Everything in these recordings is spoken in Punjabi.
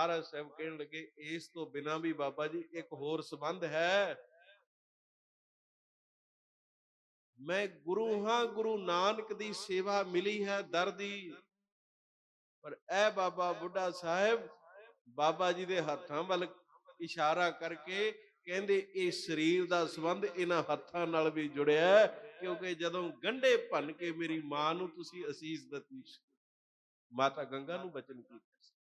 ਮਹਾਰਾਜ ਸਾਹਿਬ ਕਹਿਣ ਲੱਗੇ, ਇਸ ਤੋਂ ਬਿਨਾ ਵੀ ਬਾਬਾ ਜੀ ਇੱਕ ਹੋਰ ਸੰਬੰਧ ਹੈ। ਮੈਂ ਗੁਰੂ ਹਾਂ, ਗੁਰੂ ਨਾਨਕ ਦੀ ਸੇਵਾ ਮਿਲੀ ਹੈ ਦਰ ਦੀ। ਪਰ ਇਹ ਬਾਬਾ ਬੁੱਢਾ ਸਾਹਿਬ, ਬਾਬਾ ਜੀ ਦੇ ਹੱਥਾਂ ਵੱਲ ਇਸ਼ਾਰਾ ਕਰਕੇ ਕਹਿੰਦੇ, ਇਹ ਸਰੀਰ ਦਾ ਸੰਬੰਧ ਇਹਨਾਂ ਹੱਥਾਂ ਨਾਲ ਵੀ ਜੁੜਿਆ ਕਿਉਂਕਿ ਜਦੋਂ ਗੰਢੇ ਭੰਨ ਕੇ ਮੇਰੀ ਮਾਂ ਨੂੰ ਤੁਸੀਂ ਅਸੀਸ ਦਿੱਤੀ ਸੀ। ਮਾਤਾ ਗੰਗਾ ਨੂੰ ਬਚਨ ਕੀਤਾ ਸੀ।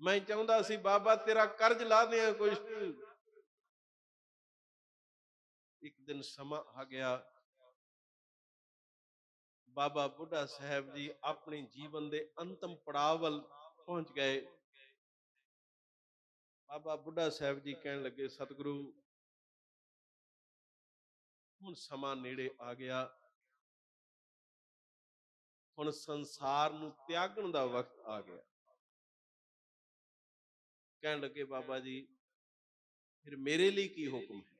ਮੈਂ ਚਾਹੁੰਦਾ ਸੀ, ਬਾਬਾ, ਤੇਰਾ ਕਰਜ਼ ਲਾ ਦਿਆਂ ਕੁਝ ਇੱਕ ਦਿਨ ਸਮਾਂ ਆ ਗਿਆ। ਬਾਬਾ ਬੁੱਢਾ ਸਾਹਿਬ ਜੀ ਆਪਣੇ ਜੀਵਨ ਦੇ ਅੰਤਮ ਪੜਾਅ ਵੱਲ ਪਹੁੰਚ ਗਏ। ਬਾਬਾ ਬੁੱਢਾ ਸਾਹਿਬ ਜੀ ਕਹਿਣ ਲੱਗੇ, ਸਤਿਗੁਰੂ, ਹੁਣ ਸਮਾਂ ਨੇੜੇ ਆ ਗਿਆ। ਹੁਣ ਸੰਸਾਰ ਨੂੰ ਤਿਆਗਣ ਦਾ ਵਕਤ ਆ ਗਿਆ। ਕਹਿਣ ਲੱਗੇ ਬਾਬਾ ਜੀ ਫਿਰ ਮੇਰੇ ਲਈ ਕੀ ਹੁਕਮ ਹੈ?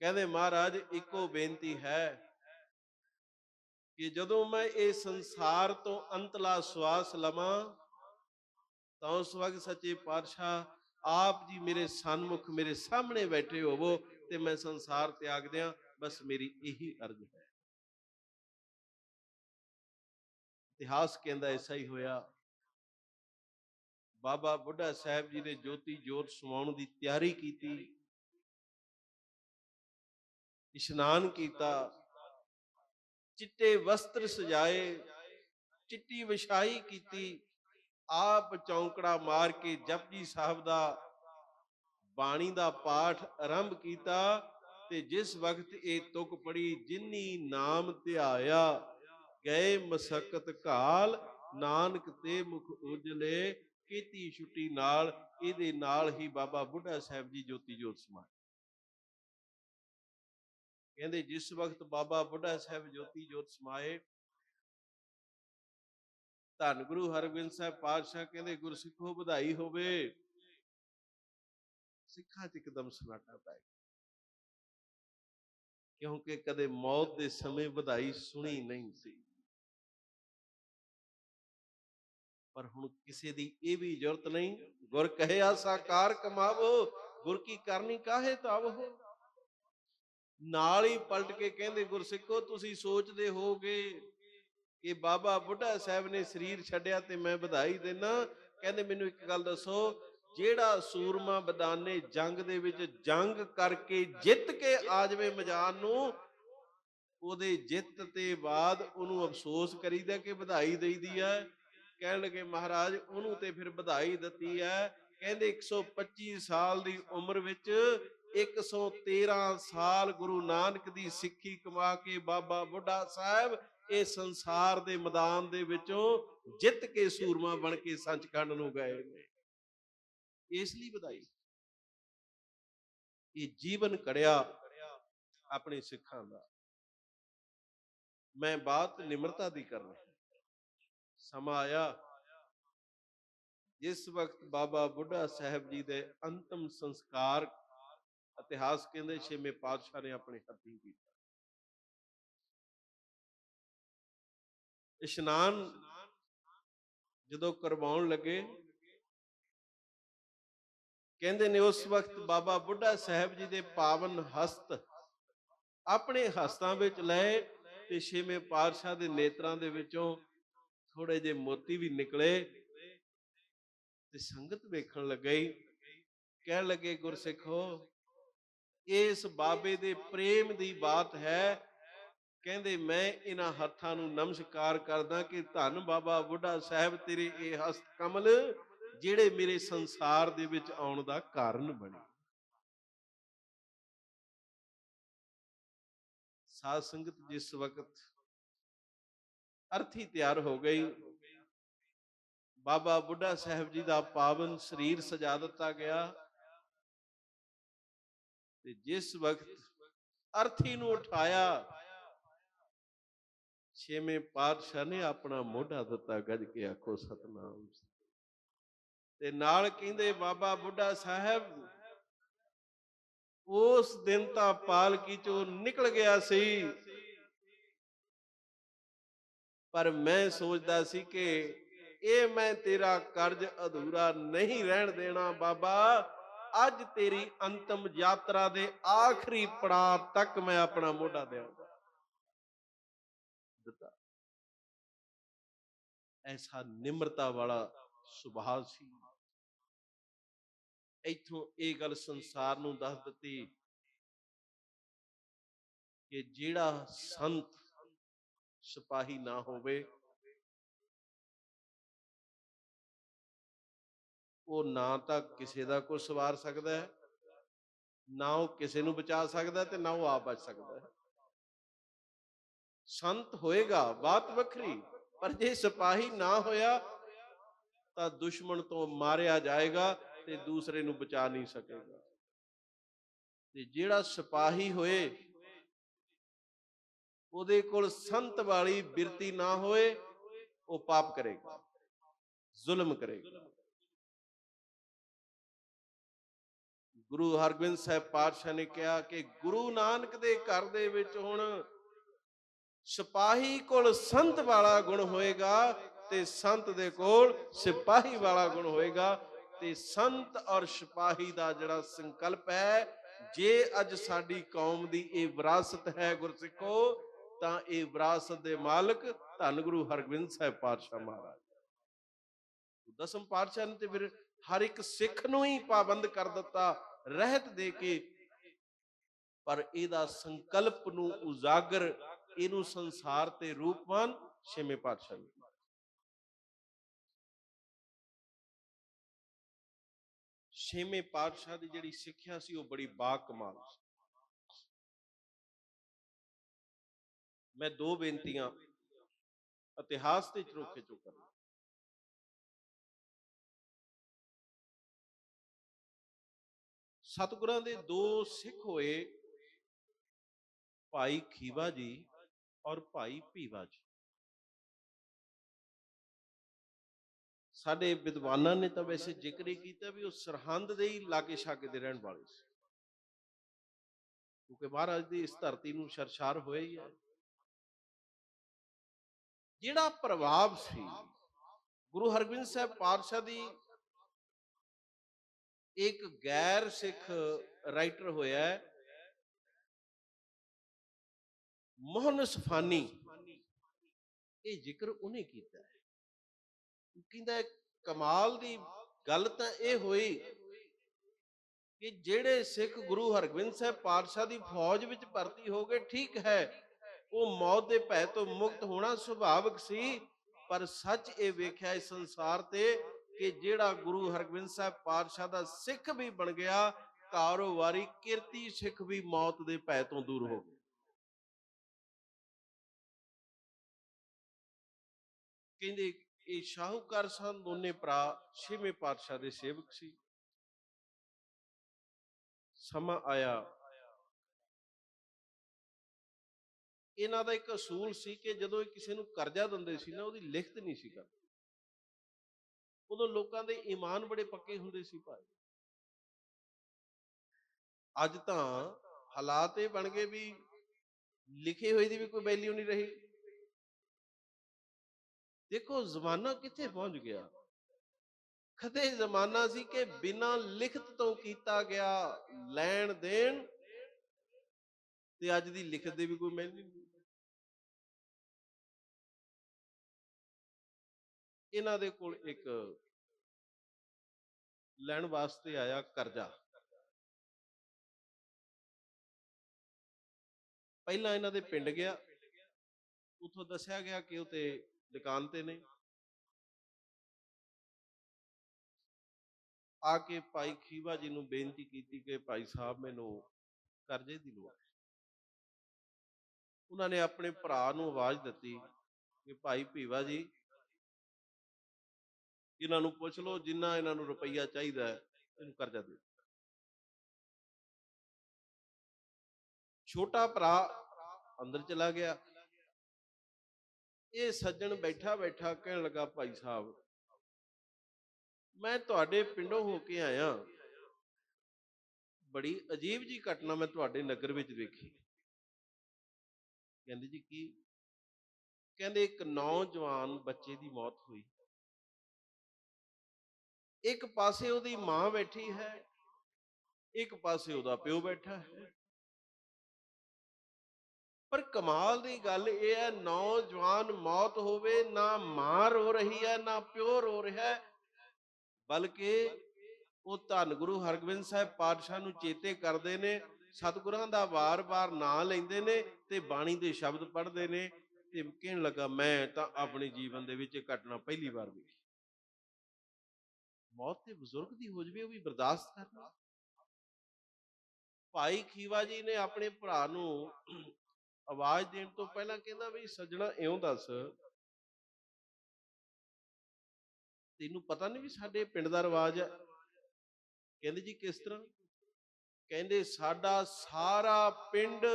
ਕਹਿੰਦੇ ਮਹਾਰਾਜ ਇੱਕੋ ਬੇਨਤੀ ਹੈ ਕਿ ਜਦੋਂ ਮੈਂ ਇਹ ਸੰਸਾਰ ਤੋਂ ਅੰਤਲਾ ਸਵਾਸ ਲਵਾਂ ਤਾਂ ਉਸ ਵਕਤ ਸੱਚੇ ਪਾਤਸ਼ਾਹ ਆਪ ਜੀ ਮੇਰੇ ਸਨਮੁਖ ਮੇਰੇ ਸਾਹਮਣੇ ਬੈਠੇ ਹੋਵੋ ਤੇ ਮੈਂ ਸੰਸਾਰ ਤਿਆਗ ਦਿਆਂ ਬਸ ਮੇਰੀ ਇਹੀ ਅਰਜ਼ ਹੈ। ਇਤਿਹਾਸ ਕਹਿੰਦਾ ਐਸਾ ਹੀ ਹੋਇਆ। ਬਾਬਾ ਬੁੱਢਾ ਸਾਹਿਬ ਜੀ ਨੇ ਜੋਤੀ ਜੋਤ ਸਮਾਉਣ ਦੀ ਤਿਆਰੀ ਕੀਤੀ। ਇਸ਼ਨਾਨ ਕੀਤਾ। ਚਿੱਟੇ ਵਸਤਰ ਸਜਾਏ। ਚਿੱਟੀ ਵਿਛਾਈ ਕੀਤੀ। ਆਪ ਚੌਂਕੜਾ ਮਾਰ ਕੇ ਜਪਜੀ ਸਾਹਿਬ ਦਾ ਬਾਣੀ ਦਾ ਪਾਠ ਆਰੰਭ ਕੀਤਾ ਤੇ ਜਿਸ ਵਕਤ ਇਹ ਤੁਕ ਪੜੀ ਜਿਨੀ ਨਾਮ ਧਿਆਇਆ, ਗਏ ਮਸਕਤ ਕਾਲ, ਨਾਨਕ ਤੇ ਮੁਖ ਉਜਲੇ ਕੀਤੀ ਛੁੱਟੀ ਨਾਲ, ਇਹਦੇ ਨਾਲ ਹੀ ਬਾਬਾ ਬੁੱਢਾ ਸਾਹਿਬ ਜੀ ਜੋਤੀ ਜੋਤ ਸਮਾਏ। ਕਹਿੰਦੇ ਜਿਸ ਵਕਤ ਬਾਬਾ ਬੁੱਢਾ ਸਾਹਿਬ ਜੋਤੀ ਜੋਤ ਸਮਾਏ, ਧੰਨ ਗੁਰੂ ਹਰਗੋਬਿੰਦ ਸਾਹਿਬ ਪਾਤਸ਼ਾਹ ਕਹਿੰਦੇ, ਗੁਰਸਿੱਖੋ ਵਧਾਈ ਹੋਵੇ। ਸਿੱਖਾਂ 'ਚ ਇੱਕਦਮ ਸਨਾਟਾ ਪੈ ਗਿਆ। ਕਿਉਂਕਿ ਕਦੇ ਮੌਤ ਦੇ ਸਮੇਂ ਵਧਾਈ ਸੁਣੀ ਨਹੀਂ ਸੀ। ਪਰ ਹੁਣ ਕਿਸੇ ਦੀ ਇਹ ਵੀ ਜ਼ਰੂਰਤ ਨਹੀਂ। ਗੁਰ ਕਹਿਆ ਸਾਕਾਰ ਕਮਾਵੋ, ਗੁਰ ਕੀ ਕਰਨੀ ਕਾਹੇ ਤਾਵੋ ਨਾਲ ਹੀ ਪਲਟ ਕੇ ਕਹਿੰਦੇ ਗੁਰਸਿੱਖੋ ਤੁਸੀਂ ਸੋਚਦੇ ਹੋਗੇ ਕਿ ਬਾਬਾ ਬੁੱਢਾ ਸਾਹਿਬ ਨੇ ਸਰੀਰ ਛੱਡਿਆ ਤੇ ਮੈਂ ਵਧਾਈ ਦੇਣਾ ਕਹਿੰਦੇ, ਮੈਨੂੰ ਇੱਕ ਗੱਲ ਦੱਸੋ, ਜਿਹੜਾ ਸੂਰਮਾ ਬਦਾਨੇ ਜੰਗ ਦੇ ਵਿੱਚ ਜੰਗ ਕਰਕੇ ਜਿੱਤ ਕੇ ਆ ਜਾਵੇ ਮੈਦਾਨ ਨੂੰ, ਉਹਦੇ ਜਿੱਤ ਤੇ ਬਾਅਦ ਉਹਨੂੰ ਅਫਸੋਸ ਕਰੀਦਾ ਕਿ ਵਧਾਈ ਦੇਈਦੀ ਹੈ ਕਹਿਣ ਲੱਗੇ ਮਹਾਰਾਜ, ਉਹਨੂੰ ਤੇ ਫਿਰ ਵਧਾਈ ਦਿੱਤੀ ਹੈ। ਕਹਿੰਦੇ 125 ਸਾਲ ਦੀ ਉਮਰ ਵਿੱਚ 113 ਸਾਲ ਗੁਰੂ ਨਾਨਕ ਦੀ ਸਿੱਖੀ ਕਮਾ ਕੇ ਬਾਬਾ ਬੁੱਢਾ ਸਾਹਿਬ ਇਹ ਸੰਸਾਰ ਦੇ ਮੈਦਾਨ ਦੇ ਵਿੱਚੋਂ ਜਿੱਤ ਕੇ ਸੂਰਮਾ ਬਣ ਕੇ ਸੰਚਖੰਡ ਨੂੰ ਗਏ ਨੇ। ਇਸ ਲਈ ਵਧਾਈ। ਇਹ ਜੀਵਨ ਕੜਿਆ ਆਪਣੇ ਸਿੱਖਾਂ ਦਾ। ਮੈਂ ਬਾਤ ਨਿਮਰਤਾ ਦੀ ਕਰ ਰਿਹਾ ਸਮਾਂ ਆਇਆ। ਜਿਸ ਵਕਤ ਬਾਬਾ ਬੁੱਢਾ ਸਾਹਿਬ ਜੀ ਦੇ ਅੰਤਮ ਸੰਸਕਾਰ ਇਤਿਹਾਸ ਕਹਿੰਦੇ ਛੇਵੇਂ ਪਾਤਸ਼ਾਹ ਨੇ ਆਪਣੇ ਹੱਥੀਂ ਕੀਤਾ। ਇਸ਼ਨਾਨ ਜਦੋਂ ਕਰਵਾਉਣ ਲੱਗੇ, ਕਹਿੰਦੇ ਨੇ ਉਸ ਵਕਤ ਬਾਬਾ ਬੁੱਢਾ ਸਾਹਿਬ ਜੀ ਦੇ ਪਾਵਨ ਹਸਤ ਆਪਣੇ ਹਸਤਾਂ ਵਿੱਚ ਲਏ ਤੇ ਛੇਵੇਂ ਪਾਤਸ਼ਾਹ ਦੇ ਨੇਤਰਾਂ ਦੇ ਵਿੱਚੋਂ ਥੋੜੇ ਜਿਹੇ ਮੋਤੀ ਵੀ ਨਿਕਲੇ ਤੇ ਸੰਗਤ ਵੇਖਣ ਲੱਗੀ, ਕਹਿਣ ਲੱਗੇ, ਗੁਰਸਿੱਖੋ, ਇਸ ਬਾਬੇ ਦੇ ਪ੍ਰੇਮ ਦੀ ਬਾਤ ਹੈ। ਕਹਿੰਦੇ, ਮੈਂ ਇਹਨਾਂ ਹੱਥਾਂ ਨੂੰ ਨਮਸਕਾਰ ਕਰਦਾ ਕਿ ਧੰਨ ਬਾਬਾ ਬੁੱਢਾ ਸਾਹਿਬ, ਤੇਰੇ ਇਹ ਹਸਤ ਕਮਲ ਜਿਹੜੇ ਮੇਰੇ ਸੰਸਾਰ ਦੇ ਵਿੱਚ ਆਉਣ ਦਾ ਕਾਰਨ ਬਣੇ। ਸਾਧ ਸੰਗਤ, ਜਿਸ ਵਕਤ ਅਰਥੀ ਤਿਆਰ ਹੋ ਗਈ। ਬਾਬਾ ਬੁੱਢਾ ਸਾਹਿਬ ਜੀ ਦਾ ਪਾਵਨ ਸਰੀਰ ਸਜਾ ਦਿੱਤਾ ਗਿਆ। ਤੇ ਜਿਸ ਵਕਤ ਅਰਥੀ ਨੂੰ ਉਠਾਇਆ। ਛੇਵੇਂ ਪਾਤਸ਼ਾਹ ਨੇ ਆਪਣਾ ਮੋਢਾ ਦਿੱਤਾ ਗੱਜ ਕੇ ਆਖੋ ਸਤਨਾਮ। ਤੇ ਨਾਲ ਕਹਿੰਦੇ ਬਾਬਾ ਬੁੱਢਾ ਸਾਹਿਬ ਉਸ ਦਿਨ ਤਾਂ ਪਾਲਕੀ ਚੋਂ ਨਿਕਲ ਗਿਆ ਸੀ। ਪਰ ਮੈਂ ਸੋਚਦਾ ਸੀ ਕਿ ਇਹ ਮੈਂ ਤੇਰਾ ਕਰਜ਼ ਅਧੂਰਾ ਨਹੀਂ ਰਹਿਣ ਦੇਣਾ ਬਾਬਾ। ਅੱਜ ਤੇਰੀ ਅੰਤਮ ਯਾਤਰਾ ਦੇ ਆਖਰੀ ਪੜਾਅ ਤੱਕ ਮੈਂ ਆਪਣਾ ਮੋਢਾ ਦੇਵਾਂਗਾ। ਦਿੱਤਾ। ਐਸਾ ਨਿਮਰਤਾ ਵਾਲਾ ਸੁਭਾਅ ਸੀ। ਇਥੋਂ ਇਹ ਗੱਲ ਸੰਸਾਰ ਨੂੰ ਦੱਸ ਦਿੱਤੀ ਕਿ ਜਿਹੜਾ ਸੰਤ ਸਿਪਾਹੀ ਨਾ ਹੋਵੇ। ਉਹ ਨਾ ਤਾਂ ਕਿਸੇ ਦਾ ਕੋਈ ਸਵਾਰ ਸਕਦਾ ਹੈ, ਨਾ ਉਹ ਕਿਸੇ ਨੂੰ ਬਚਾ ਸਕਦਾ ਤੇ ਨਾ ਉਹ ਆਪ ਬਚ ਸਕਦਾ ਹੈ। ਸੰਤ ਹੋਏਗਾ, ਬਾਤ ਵੱਖਰੀ, ਪਰ ਜੇ ਸਿਪਾਹੀ ਨਾ ਹੋਇਆ ਤਾਂ ਦੁਸ਼ਮਣ ਤੋਂ ਮਾਰਿਆ ਜਾਏਗਾ ਤੇ ਦੂਸਰੇ ਨੂੰ ਬਚਾ ਨਹੀਂ ਸਕੇਗਾ। ਤੇ ਜਿਹੜਾ ਸਿਪਾਹੀ ਹੋਏ ਉਹਦੇ ਕੋਲ ਸੰਤ ਵਾਲੀ ਬਿਰਤੀ ਨਾ ਹੋਏ, ਉਹ ਪਾਪ ਕਰੇਗਾ, ਜ਼ੁਲਮ ਕਰੇਗਾ। ਗੁਰੂ ਹਰਗੋਬਿੰਦ ਸਾਹਿਬ ਪਾਤਸ਼ਾਹ ਨੇ ਕਿਹਾ ਕਿ ਗੁਰੂ ਨਾਨਕ ਦੇ ਘਰ ਦੇ ਵਿੱਚ ਹੁਣ ਸਿਪਾਹੀ ਕੋਲ ਸੰਤ ਵਾਲਾ ਗੁਣ ਹੋਏਗਾ ਤੇ ਸੰਤ ਦੇ ਕੋਲ ਸਿਪਾਹੀ ਵਾਲਾ ਗੁਣ ਹੋਏਗਾ ਤੇ ਸੰਤ ਔਰ ਸਿਪਾਹੀ ਦਾ ਜਿਹੜਾ ਸੰਕਲਪ ਹੈ, ਜੇ ਅੱਜ ਸਾਡੀ ਕੌਮ ਦੀ ਇਹ ਵਿਰਾਸਤ ਹੈ ਗੁਰਸਿੱਖੋ ਤਾਂ ਇਹ ਵਿਰਾਸਤ ਦੇ ਮਾਲਕ ਧੰਨ ਗੁਰੂ ਹਰਗੋਬਿੰਦ ਸਾਹਿਬ ਪਾਤਸ਼ਾਹ ਮਹਾਰਾਜ। ਦਸਮ ਪਾਤਸ਼ਾਹ ਨੇ ਤੇ ਫਿਰ ਹਰ ਇੱਕ ਸਿੱਖ ਨੂੰ ਹੀ ਪਾਬੰਦ ਕਰ ਦਿੱਤਾ, ਰਹਿਤ ਦੇ ਕੇ। ਪਰ ਇਹਦਾ ਸੰਕਲਪ ਨੂੰ ਉਜਾਗਰ, ਇਹਨੂੰ ਸੰਸਾਰ ਤੇ ਰੂਪਵਾਨ ਛੇਵੇਂ ਪਾਤਸ਼ਾਹ ਨੇ ਛੇਵੇਂ ਪਾਤਸ਼ਾਹ ਦੀ ਜਿਹੜੀ ਸਿੱਖਿਆ ਸੀ, ਉਹ ਬੜੀ ਬਾ ਕਮਾਲ ਸੀ। ਮੈਂ ਦੋ ਬੇਨਤੀਆਂ ਇਤਿਹਾਸ ਤੇ ਚਰੋਕੇ ਚੋਂ ਕਰਾਂ ਸਤਿਗੁਰਾਂ ਦੇ ਦੋ ਸਿੱਖ ਹੋਏ, ਭਾਈ ਖੀਵਾ ਜੀ ਔਰ ਭਾਈ ਭੀਵਾ ਜੀ। ਸਾਡੇ ਵਿਦਵਾਨਾਂ ਨੇ ਤਾਂ ਵੈਸੇ ਜ਼ਿਕਰ ਹੀ ਕੀਤਾ ਵੀ ਉਹ ਸਰਹੰਦ ਦੇ ਹੀ ਲਾਗੇ ਛਾਗੇ ਦੇ ਰਹਿਣ ਵਾਲੇ ਸੀ। ਕਿਉਂਕਿ ਮਹਾਰਾਜ ਦੀ ਇਸ ਧਰਤੀ ਨੂੰ ਸ਼ਰਸ਼ਾਰ ਹੋਇਆ ਹੀ ਹੈ। ਜਿਹੜਾ ਪ੍ਰਭਾਵ ਸੀ, ਗੁਰੂ ਹਰਗੋਬਿੰਦ ਸਾਹਿਬ ਪਾਤਸ਼ਾਹ ਦੀ ਇੱਕ ਗੈਰ ਸਿੱਖ ਰਾਈਟਰ ਹੋਇਆ ਮੋਹਨ ਸਫਾਨੀ। ਇਹ ਜ਼ਿਕਰ ਉਹਨੇ ਕੀਤਾ ਹੈ। ਕਹਿੰਦਾ ਕਮਾਲ ਦੀ ਗੱਲ ਤਾਂ ਇਹ ਹੋਈ ਕਿ ਜਿਹੜੇ ਸਿੱਖ ਗੁਰੂ ਹਰਗੋਬਿੰਦ ਸਾਹਿਬ ਪਾਤਸ਼ਾਹ ਦੀ ਫੌਜ ਵਿੱਚ ਭਰਤੀ ਹੋ ਗਏ ਠੀਕ ਹੈ ਉਹ ਮੌਤ ਦੇ ਭੈ ਤੋਂ ਮੁਕਤ ਹੋਣਾ ਸੁਭਾਵਿਕ ਸੀ, ਪਰ ਸੱਚ ਇਹ ਵੇਖਿਆ ਇਸ ਸੰਸਾਰ ਤੇ ਕਿ ਜਿਹੜਾ ਗੁਰੂ ਹਰਗੋਬਿੰਦ ਸਾਹਿਬ ਪਾਤਸ਼ਾਹ ਦਾ ਸਿੱਖ ਵੀ ਬਣ ਗਿਆ, ਕਾਰੋਬਾਰੀ ਕਿਰਤੀ ਸਿੱਖ ਵੀ ਮੌਤ ਦੇ ਭੈ ਤੋਂ ਦੂਰ ਹੋ ਗਏ। ਕਹਿੰਦੇ ਇਹ ਸ਼ਾਹੂਕਾਰ ਸਨ, ਦੋਨੇ ਭਰਾ ਛੇਵੇਂ ਪਾਤਸ਼ਾਹ ਦੇ ਸੇਵਕ ਸੀ। ਸਮਾਂ ਆਇਆ ਇਹਨਾਂ ਦਾ ਇੱਕ ਅਸੂਲ ਸੀ ਕਿ ਜਦੋਂ ਇਹ ਕਿਸੇ ਨੂੰ ਕਰਜ਼ਾ ਦਿੰਦੇ ਸੀ ਨਾ, ਉਹਦੀ ਲਿਖਤ ਨਹੀਂ ਸੀ ਕਰਦੇ। ਉਦੋਂ ਲੋਕਾਂ ਦੇ ਈਮਾਨ ਬੜੇ ਪੱਕੇ ਹੁੰਦੇ ਸੀ ਭਾਈ ਅੱਜ ਤਾਂ ਹਾਲਾਤ ਇਹ ਬਣ ਗਏ ਵੀ ਲਿਖੇ ਹੋਏ ਦੀ ਵੀ ਕੋਈ ਵੈਲਿਊ ਨਹੀਂ ਰਹੀ। ਦੇਖੋ, ਜ਼ਮਾਨਾ ਕਿੱਥੇ ਪਹੁੰਚ ਗਿਆ? ਖਤੇ ਜ਼ਮਾਨਾ ਸੀ ਕਿ ਬਿਨਾਂ ਲਿਖਤ ਤੋਂ ਕੀਤਾ ਗਿਆ ਲੈਣ ਦੇਣ ਤੇ ਅੱਜ ਦੀ ਲਿਖਤ ਦੇ ਵੀ ਕੋਈ ਮੈਲ ਨਹੀਂ। ਇਹਨਾਂ ਦੇ ਕੋਲ ਇੱਕ ਲੈਣ ਵਾਸਤੇ ਆਇਆ ਕਰਜ਼ਾ। ਪਹਿਲਾਂ ਇਹਨਾਂ ਦੇ ਪਿੰਡ ਗਿਆ। ਉਥੋਂ ਦੱਸਿਆ ਗਿਆ ਕਿ ਉਹ ਤੇ ਦੁਕਾਨ ਤੇ ਨੇ। ਆ ਕੇ ਭਾਈ ਖੀਵਾ ਜੀ ਨੂੰ ਬੇਨਤੀ ਕੀਤੀ ਕਿ ਭਾਈ ਸਾਹਿਬ ਮੈਨੂੰ ਕਰਜ਼ੇ ਦੀ ਲੋੜ ਹੈ। ਉਹਨਾਂ ਨੇ ਆਪਣੇ ਭਰਾ ਨੂੰ ਆਵਾਜ਼ ਦਿੱਤੀ ਕਿ ਭਾਈ ਭੀਵਾ ਜੀ ਇਹਨਾਂ ਨੂੰ ਪੁੱਛ ਲਓ, ਜਿੰਨਾ ਇਹਨਾਂ ਨੂੰ ਰੁਪਈਆ ਚਾਹੀਦਾ ਹੈ, ਇਹਨੂੰ ਕਰਜ਼ਾ ਦੇ ਛੋਟਾ ਭਰਾ ਅੰਦਰ ਚਲਾ ਗਿਆ। ਇਹ ਸੱਜਣ ਬੈਠਾ ਬੈਠਾ ਕਹਿਣ ਲੱਗਾ, ਭਾਈ ਸਾਹਿਬ, ਮੈਂ ਤੁਹਾਡੇ ਪਿੰਡੋਂ ਹੋ ਕੇ ਆਇਆ। ਬੜੀ ਅਜੀਬ ਜੀ ਘਟਨਾ ਮੈਂ ਤੁਹਾਡੇ ਨਗਰ ਵਿੱਚ ਵੇਖੀ। ਕਹਿੰਦੇ ਜੀ ਕੀ? ਕਹਿੰਦੇ ਇੱਕ ਨੌਜਵਾਨ ਬੱਚੇ ਦੀ ਮੌਤ ਹੋਈ। ਇੱਕ ਪਾਸੇ ਉਹਦੀ ਮਾਂ ਬੈਠੀ ਹੈ, ਇੱਕ ਪਾਸੇ ਉਹਦਾ ਪਿਓ ਬੈਠਾ ਹੈ। ਪਰ ਕਮਾਲ ਦੀ ਗੱਲ ਇਹ ਹੈ, ਨੌਜਵਾਨ ਮੌਤ ਹੋਵੇ, ਨਾ ਮਾਂ ਰੋ ਰਹੀ ਹੈ, ਨਾ ਪਿਓ ਰੋ ਰਿਹਾ ਹੈ, ਬਲਕਿ ਉਹ ਧੰਨ ਗੁਰੂ ਹਰਗੋਬਿੰਦ ਸਾਹਿਬ ਪਾਤਸ਼ਾਹ ਨੂੰ ਚੇਤੇ ਕਰਦੇ ਨੇ, ਸਤਿਗੁਰਾਂ ਦਾ ਵਾਰ-ਵਾਰ ਨਾਂ ਲੈਂਦੇ ਨੇ ਤੇ ਬਾਣੀ ਦੇ ਸ਼ਬਦ ਪੜ੍ਹਦੇ ਨੇ ਤੇ ਕਹਿਣ ਲੱਗਾ, ਮੈਂ ਤਾਂ ਆਪਣੇ ਜੀਵਨ ਦੇ ਵਿੱਚ ਇਹ ਘਟਨਾ ਪਹਿਲੀ ਵਾਰ ਵੇਖੀ। ਮੌਤ ਤੇ ਬਜ਼ੁਰਗ ਦੀ ਹੋ ਜਵੇ ਉਹ ਵੀ ਬਰਦਾਸ਼ਤ ਕਰਨਾ। ਭਾਈ ਖੀਵਾ ਜੀ ਨੇ ਆਪਣੇ ਭਰਾ ਨੂੰ ਆਵਾਜ਼ ਦੇਣ ਤੋਂ ਪਹਿਲਾਂ ਕਹਿੰਦਾ ਵੀ ਸੱਜਣਾ ਇਉਂ ਦੱਸ। ਤੈਨੂੰ ਪਤਾ ਨਹੀਂ ਵੀ ਸਾਡੇ ਪਿੰਡ ਦਾ ਰਿਵਾਜ ਹੈ ਕਹਿੰਦੇ ਜੀ ਕਿਸ ਤਰ੍ਹਾਂ? ਕਹਿੰਦੇ ਸਾਡਾ ਸਾਰਾ ਪਿੰਡ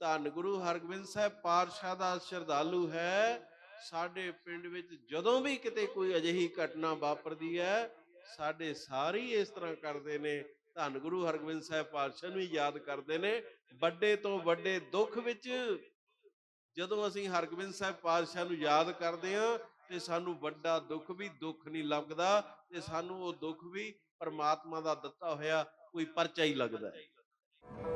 ਧੰਨ ਗੁਰੂ ਹਰਗੋਬਿੰਦ ਸਾਹਿਬ ਪਾਤਸ਼ਾਹ ਦਾ ਸ਼ਰਧਾਲੂ ਹੈ। ਸਾਡੇ ਪਿੰਡ ਵਿੱਚ ਜਦੋਂ ਵੀ ਕਿਤੇ ਕੋਈ ਅਜਿਹੀ ਘਟਨਾ ਵਾਪਰਦੀ ਹੈ, ਸਾਡੇ ਸਾਰੇ ਹੀ ਇਸ ਤਰ੍ਹਾਂ ਕਰਦੇ ਨੇ। ਧੰਨ ਗੁਰੂ ਹਰਗੋਬਿੰਦ ਸਾਹਿਬ ਪਾਤਸ਼ਾਹ ਨੂੰ ਹੀ ਯਾਦ ਕਰਦੇ ਨੇ। ਵੱਡੇ ਤੋਂ ਵੱਡੇ ਦੁੱਖ ਵਿੱਚ ਜਦੋਂ ਅਸੀਂ ਹਰਗੋਬਿੰਦ ਸਾਹਿਬ ਪਾਤਸ਼ਾਹ ਨੂੰ ਯਾਦ ਕਰਦੇ ਹਾਂ, ਤੇ ਸਾਨੂੰ ਵੱਡਾ ਦੁੱਖ ਵੀ ਦੁੱਖ ਨਹੀਂ ਲੱਗਦਾ, ਤੇ ਸਾਨੂੰ ਉਹ ਦੁੱਖ ਵੀ ਪਰਮਾਤਮਾ ਦਾ ਦਿੱਤਾ ਹੋਇਆ ਕੋਈ ਪਰਚਾ ਹੀ ਲੱਗਦਾ ਹੈ।